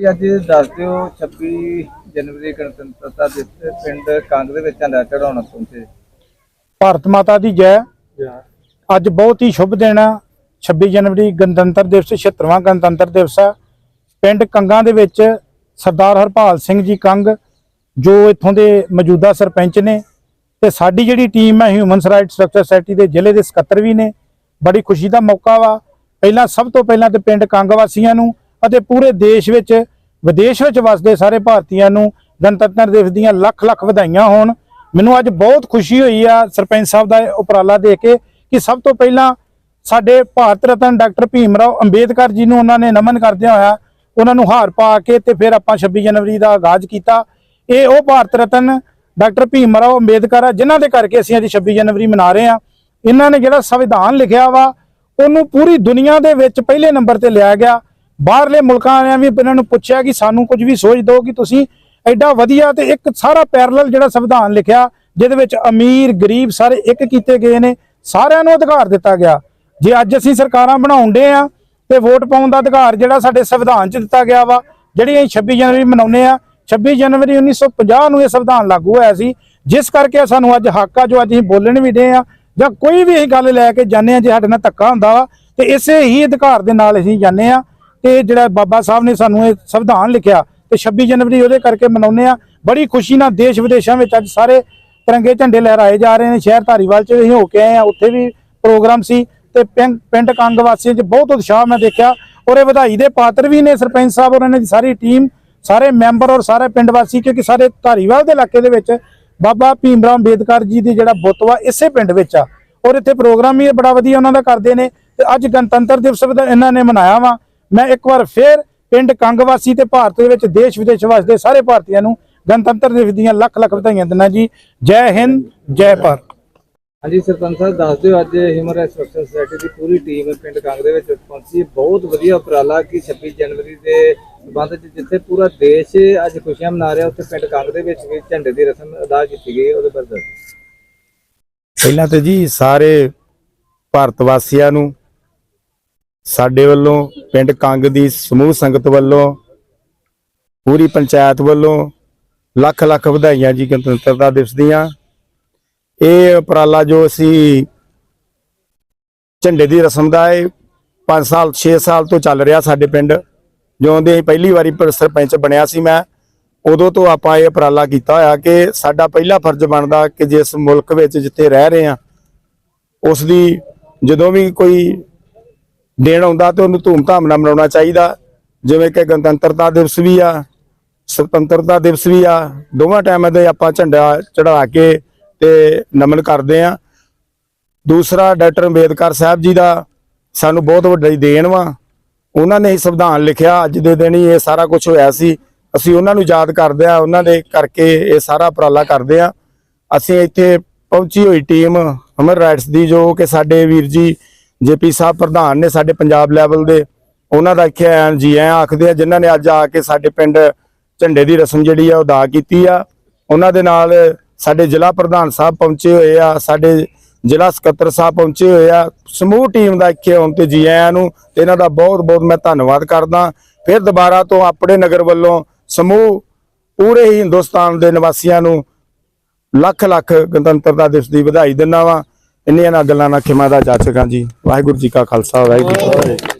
ਜੀ ਅੱਜ ਦੱਸ ਦਿਓ 26 ਜਨਵਰੀ ਗਣਤੰਤਰਤਾ ਦਿਵਸ ਪਿੰਡ ਕੰਗ ਦੇ ਵਿੱਚ ਝੰਡਾ ਚੜਾਉਣਾ ਪਹੁੰਚੇ ਭਾਰਤ ਮਾਤਾ ਦੀ ਜੈ। ਅੱਜ ਬਹੁਤ ਹੀ ਸ਼ੁਭ ਦਿਨ ਆ। 26 ਜਨਵਰੀ ਗਣਤੰਤਰ ਦਿਵਸ 76ਵਾਂ ਗਣਤੰਤਰ ਦਿਵਸ ਆ। ਪਿੰਡ ਕੰਗਾਂ ਦੇ ਵਿੱਚ ਸਰਦਾਰ ਹਰਪਾਲ ਸਿੰਘ ਜੀ ਕੰਗ ਜੋ ਇੱਥੋਂ ਦੇ ਮੌਜੂਦਾ ਸਰਪੰਚ ਨੇ ਤੇ ਸਾਡੀ ਜਿਹੜੀ ਟੀਮ ਹੈ ਹਿਊਮਨ ਰਾਈਟਸ ਸਟਰਕਚਰ ਸੋਸਾਇਟੀ ਦੇ ਜ਼ਿਲ੍ਹੇ ਦੇ ਸਕੱਤਰ ਵੀ ਨੇ। ਬੜੀ ਖੁਸ਼ੀ ਦਾ ਮੌਕਾ ਵਾ। ਪਹਿਲਾਂ ਸਭ ਤੋਂ ਪਹਿਲਾਂ ਤੇ ਪਿੰਡ ਕੰਗ ਵਾਸੀਆਂ ਨੂੰ ਅਤੇ ਪੂਰੇ ਦੇਸ਼ ਵਿੱਚ, ਵਿਦੇਸ਼ ਵਿੱਚ ਵਸਦੇ ਸਾਰੇ ਭਾਰਤੀਆਂ ਨੂੰ ਗਣਤੰਤਰ ਦਿਵਸ ਦੀਆਂ ਲੱਖ ਲੱਖ ਵਧਾਈਆਂ ਹੋਣ। ਮੈਨੂੰ ਅੱਜ ਬਹੁਤ ਖੁਸ਼ੀ ਹੋਈ ਆ ਸਰਪੰਚ ਸਾਹਿਬ ਦਾ ਇਹ ਉਪਰਾਲਾ ਦੇ ਕੇ ਕਿ ਸਭ ਤੋਂ ਪਹਿਲਾਂ ਸਾਡੇ ਭਾਰਤ ਰਤਨ ਡਾਕਟਰ ਭੀਮ ਰਾਓ ਅੰਬੇਦਕਰ ਜੀ ਨੂੰ ਉਹਨਾਂ ਨੇ ਨਮਨ ਕਰਦਿਆਂ ਹੋਇਆ ਉਹਨਾਂ ਨੂੰ ਹਾਰ ਪਾ ਕੇ ਤੇ ਫਿਰ ਆਪਾਂ 26 ਜਨਵਰੀ ਦਾ ਆਗਾਜ਼ ਕੀਤਾ। ਇਹ ਉਹ ਭਾਰਤ ਰਤਨ ਡਾਕਟਰ ਭੀਮ ਰਾਓ ਅੰਬੇਦਕਰ ਆ, ਜਿਨ੍ਹਾਂ ਦੇ ਕਰਕੇ ਅਸੀਂ ਅੱਜ 26 ਜਨਵਰੀ ਮਨਾ ਰਹੇ ਆ। ਇਹਨਾਂ ਨੇ ਜਿਹੜਾ ਸੰਵਿਧਾਨ ਲਿਖਿਆ ਵਾ, ਉਹਨੂੰ ਪੂਰੀ ਦੁਨੀਆ ਦੇ ਵਿੱਚ ਪਹਿਲੇ ਨੰਬਰ ਤੇ ਲਿਆ ਗਿਆ। ਬਾਹਰਲੇ ਮੁਲਕਾਂ ਵਾਲਿਆਂ ਵੀ ਇਹਨਾਂ ਨੂੰ ਪੁੱਛਿਆ ਕਿ ਸਾਨੂੰ ਕੁਝ ਵੀ ਸੋਚ ਦਿਓ ਕਿ ਤੁਸੀਂ ਐਡਾ ਵਧੀਆ ਤੇ ਇੱਕ ਸਾਰਾ ਪੈਰਲਲ ਜਿਹੜਾ ਸੰਵਿਧਾਨ ਲਿਖਿਆ, ਜਿਹਦੇ ਵਿੱਚ ਅਮੀਰ, ਗਰੀਬ ਸਾਰੇ ਇੱਕ ਕੀਤੇ ਗਏ ਨੇ, ਸਾਰਿਆਂ ਨੂੰ ਅਧਿਕਾਰ ਦਿੱਤਾ ਗਿਆ। ਜੇ ਅੱਜ ਅਸੀਂ ਸਰਕਾਰਾਂ ਬਣਾਉਂਦੇ ਆ ਤੇ ਵੋਟ ਪਾਉਣ ਦਾ ਅਧਿਕਾਰ ਜਿਹੜਾ ਸਾਡੇ ਸੰਵਿਧਾਨ 'ਚ ਦਿੱਤਾ ਗਿਆ ਵਾ, ਜਿਹੜੀ ਅਸੀਂ 26 ਜਨਵਰੀ ਮਨਾਉਂਦੇ ਆ 26 ਜਨਵਰੀ 1950 ਨੂੰ ਇਹ ਸੰਵਿਧਾਨ ਲਾਗੂ ਹੋਇਆ ਸੀ, ਜਿਸ ਕਰਕੇ ਸਾਨੂੰ ਅੱਜ ਹੱਕ ਆ ਜੋ ਅੱਜ ਅਸੀਂ ਬੋਲਣ ਵੀ ਦੇ ਆ ਜਾਂ ਕੋਈ ਵੀ ਅਸੀਂ ਗੱਲ ਲੈ ਕੇ ਜਾਂਦੇ ਆ ਜੇ ਸਾਡੇ ਨਾਲ ਧੱਕਾ ਹੁੰਦਾ ਵਾ, ਤੇ ਇਸੇ ਹੀ ਅਧਿਕਾਰ ਦੇ ਨਾਲ ਅਸੀਂ ਜਾਂਦੇ ਆ ਤੇ ਜਿਹੜਾ ਬਾਬਾ ਸਾਹਿਬ ਨੇ ਸਾਨੂੰ ਇਹ ਸੰਵਿਧਾਨ ਲਿਖਿਆ ਤੇ 26 ਜਨਵਰੀ ਉਹਦੇ ਕਰਕੇ ਮਨਾਉਂਦੇ ਆ ਬੜੀ ਖੁਸ਼ੀ ਨਾਲ ਦੇਸ਼ ਵਿਦੇਸ਼ਾਂ ਵਿੱਚ ਅੱਜ ਸਾਰੇ ਤਿਰੰਗੇ ਝੰਡੇ ਲਹਿਰਾਏ ਜਾ ਰਹੇ ਨੇ। ਸ਼ਹਿਰ ਧਾਰੀਵਾਲ ਚ ਅਸੀਂ ਹੋ ਕੇ ਆਏ ਆ ਉੱਥੇ ਵੀ ਪ੍ਰੋਗਰਾਮ ਸੀ ਤੇ ਪਿੰ- ਪਿੰਡ ਕੰਗ ਵਾਸੀਆਂ ਚ ਬਹੁਤ ਉਤਸ਼ਾਹ ਮੈਂ ਦੇਖਿਆ। ਔਰ ਇਹ ਵਧਾਈ ਦੇ ਪਾਤਰ ਵੀ ਨੇ ਸਰਪੰਚ ਸਾਹਿਬ ਔਰ ਇਹਨਾਂ ਦੀ ਸਾਰੀ ਟੀਮ, ਸਾਰੇ ਮੈਂਬਰ ਔਰ ਸਾਰੇ ਪਿੰਡ ਵਾਸੀ, ਕਿਉਂਕਿ ਸਾਰੇ ਧਾਰੀਵਾਲ ਦੇ ਇਲਾਕੇ ਦੇ ਵਿੱਚ ਬਾਬਾ ਭੀਮ ਰਾਓ ਅੰਬੇਦਕਰ ਜੀ ਦੀ ਜਿਹੜਾ ਬੁੱਤ ਵਾ, ਇਸੇ ਪਿੰਡ ਵਿੱਚ ਆ। ਔਰ ਇੱਥੇ ਪ੍ਰੋਗਰਾਮ ਵੀ ਬੜਾ ਵਧੀਆ ਉਹਨਾਂ ਦਾ ਕਰਦੇ ਨੇ। ਤੇ ਅੱਜ ਗਣਤੰਤਰ ਦਿਵਸ ਵੀ ਇਹਨਾਂ ਨੇ ਮਨਾਇਆ ਵਾ। ਮੈਂ ਇੱਕ ਵਾਰ ਫੇਰ ਪਿੰਡ ਕੰਗ ਵਾਸੀ ਤੇ ਭਾਰਤ ਦੇ ਵਿੱਚ ਦੇਸ਼ ਵਿਦੇਸ਼ ਵਸਦੇ ਸਾਰੇ ਭਾਰਤੀਆਂ ਨੂੰ ਗਣਤੰਤਰ ਦਿਵਸ ਦੀਆਂ ਲੱਖ ਲੱਖ ਵਧਾਈਆਂ ਦਿੰਦਾ ਜੀ। ਜੈ ਹਿੰਦ ਜੈ ਭਾਰਤ। ਹਾਂਜੀ ਸਰਪੰਚ ਸਾਹਿਬ ਦੱਸ ਦਿਓ ਅੱਜ ਹਿਊਮਨ ਰਾਈਟਸ ਸੋਸਾਇਟੀ ਦੀ ਪੂਰੀ ਟੀਮ ਪਿੰਡ ਕੰਗ ਦੇ ਵਿੱਚ ਪਹੁੰਚੀ ਬਹੁਤ ਵਧੀਆ ਉਪਰਾਲਾ ਕਿ 26 ਜਨਵਰੀ ਦੇ ਸੰਬੰਧ ਚ ਜਿੱਥੇ ਪੂਰਾ ਦੇਸ਼ ਅੱਜ ਖੁਸ਼ੀਆਂ ਮਨਾ ਰਿਹਾ ਉੱਥੇ ਪਿੰਡ ਕੰਗ ਦੇ ਵਿੱਚ ਵੀ ਝੰਡੇ ਦੀ ਰਸਮ ਅਦਾ ਕੀਤੀ ਗਈ ਉਹਦੇ ਬਾਰੇ ਪਹਿਲਾਂ ਤੇ ਜੀ ਸਾਰੇ ਭਾਰਤ ਵਾਸੀਆਂ ਨੂੰ ਸਾਡੇ ਵੱਲੋਂ, ਪਿੰਡ ਕੰਗ ਦੀ ਸਮੂਹ ਸੰਗਤ ਵੱਲੋਂ, ਪੂਰੀ ਪੰਚਾਇਤ ਵੱਲੋਂ ਲੱਖ ਲੱਖ ਵਧਾਈਆਂ ਜੀ ਗਣਤੰਤਰਤਾ ਦਿਵਸ ਦੀਆਂ। ਇਹ ਉਪਰਾਲਾ ਜੋ ਅਸੀਂ ਝੰਡੇ ਦੀ ਰਸਮ ਦਾ ਇਹ 5 ਸਾਲ 6 ਸਾਲ ਤੋਂ ਚੱਲ ਰਿਹਾ ਸਾਡੇ ਪਿੰਡ। ਜਿਉਂ ਦੇ ਪਹਿਲੀ ਵਾਰੀ ਸਰਪੰਚ ਬਣਿਆ ਸੀ ਮੈਂ, ਉਦੋਂ ਤੋਂ ਆਪਾਂ ਇਹ ਉਪਰਾਲਾ ਕੀਤਾ ਹੋਇਆ ਕਿ ਸਾਡਾ ਪਹਿਲਾ ਫਰਜ਼ ਬਣਦਾ ਕਿ ਜਿਸ ਮੁਲਕ ਵਿੱਚ ਜਿੱਥੇ ਰਹਿ ਰਹੇ ਆ ਉਸ ਦੀ ਜਦੋਂ ਵੀ ਕੋਈ ਦਿਨ ਆਉਂਦਾ ਤੇ ਉਹਨੂੰ ਧੂਮਧਾਮ ਨਾਲ ਮਨਾਉਣਾ ਚਾਹੀਦਾ। ਜਿਵੇਂ ਕਿ ਗਣਤੰਤਰਤਾ ਦਿਵਸ ਵੀ ਆ ਸੁਤੰਤਰਤਾ ਦਿਵਸ ਵੀ ਆ, ਦੋਵਾਂ ਟਾਈਮਾਂ ਦੇ ਆਪਾਂ ਝੰਡਾ ਚੜਾ ਕੇ ਤੇ ਨਮਨ ਕਰਦੇ ਆ। ਦੂਸਰਾ, ਡਾਕਟਰ ਅੰਬੇਦਕਰ ਸਾਹਿਬ ਜੀ ਦਾ ਸਾਨੂੰ ਬਹੁਤ ਵੱਡੀ ਦੇਣ ਵਾ। ਉਹਨਾਂ ਨੇ ਹੀ ਸੰਵਿਧਾਨ ਲਿਖਿਆ, ਅੱਜ ਦੇ ਦਿਨ ਹੀ ਇਹ ਸਾਰਾ ਕੁਝ ਹੋਇਆ ਸੀ। ਅਸੀਂ ਉਹਨਾਂ ਨੂੰ ਯਾਦ ਕਰਦੇ ਆ, ਉਹਨਾਂ ਦੇ ਕਰਕੇ ਇਹ ਸਾਰਾ ਉਪਰਾਲਾ ਕਰਦੇ ਆ। ਅਸੀਂ ਇੱਥੇ ਪਹੁੰਚੀ ਹੋਈ ਟੀਮ ਹਮਰ ਰਾਈਟਸ ਦੀ, ਜੋ ਕਿ ਸਾਡੇ ਵੀਰ ਜੀ ਜੇਪੀ ਸਾਹਿਬ ਪ੍ਰਧਾਨ ਨੇ ਸਾਡੇ ਪੰਜਾਬ ਲੈਵਲ ਦੇ, ਉਹਨਾਂ ਦਾ ਇੱਥੇ ਆਇਆਂ ਜੀ ਆਇਆਂ ਆਖਦੇ ਆ, ਜਿਨ੍ਹਾਂ ਨੇ ਅੱਜ ਆ ਕੇ ਸਾਡੇ ਪਿੰਡ ਝੰਡੇ ਦੀ ਰਸਮ ਜਿਹੜੀ ਆ, ਉਹ ਅਦਾ ਕੀਤੀ ਆ। ਉਹਨਾਂ ਦੇ ਨਾਲ ਸਾਡੇ ਜ਼ਿਲ੍ਹਾ ਪ੍ਰਧਾਨ ਸਾਹਿਬ ਪਹੁੰਚੇ ਹੋਏ ਆ, ਸਾਡੇ ਜ਼ਿਲ੍ਹਾ ਸਕੱਤਰ ਸਾਹਿਬ ਪਹੁੰਚੇ ਹੋਏ ਆ। ਸਮੂਹ ਟੀਮ ਦਾ ਇੱਥੇ ਆਉਣ ਤੇ ਜੀ ਆਇਆਂ ਨੂੰ, ਤੇ ਇਹਨਾਂ ਦਾ ਬਹੁਤ ਬਹੁਤ ਮੈਂ ਧੰਨਵਾਦ ਕਰਦਾ। ਫਿਰ ਦੁਬਾਰਾ ਤੋਂ ਆਪਣੇ ਨਗਰ ਵੱਲੋਂ ਸਮੂਹ ਪੂਰੇ ਹੀ ਹਿੰਦੁਸਤਾਨ ਦੇ ਨਿਵਾਸੀਆਂ ਨੂੰ ਲੱਖ ਲੱਖ ਗਣਤੰਤਰਤਾ ਦਿਵਸ ਦੀ ਵਧਾਈ ਦਿੰਦਾ ਵਾਂ। ਇੰਨੀਆਂ ਨਾਲ ਗੱਲਾਂ ਨਾਲ ਖਿਮਾ ਦਾ ਜਾਚਕਾਂ ਜੀ। ਵਾਹਿਗੁਰੂ ਜੀ ਕਾ ਖਾਲਸਾ, ਵਾਹਿਗੁਰੂ ਜੀ ਕੀ ਫਤਿਹ।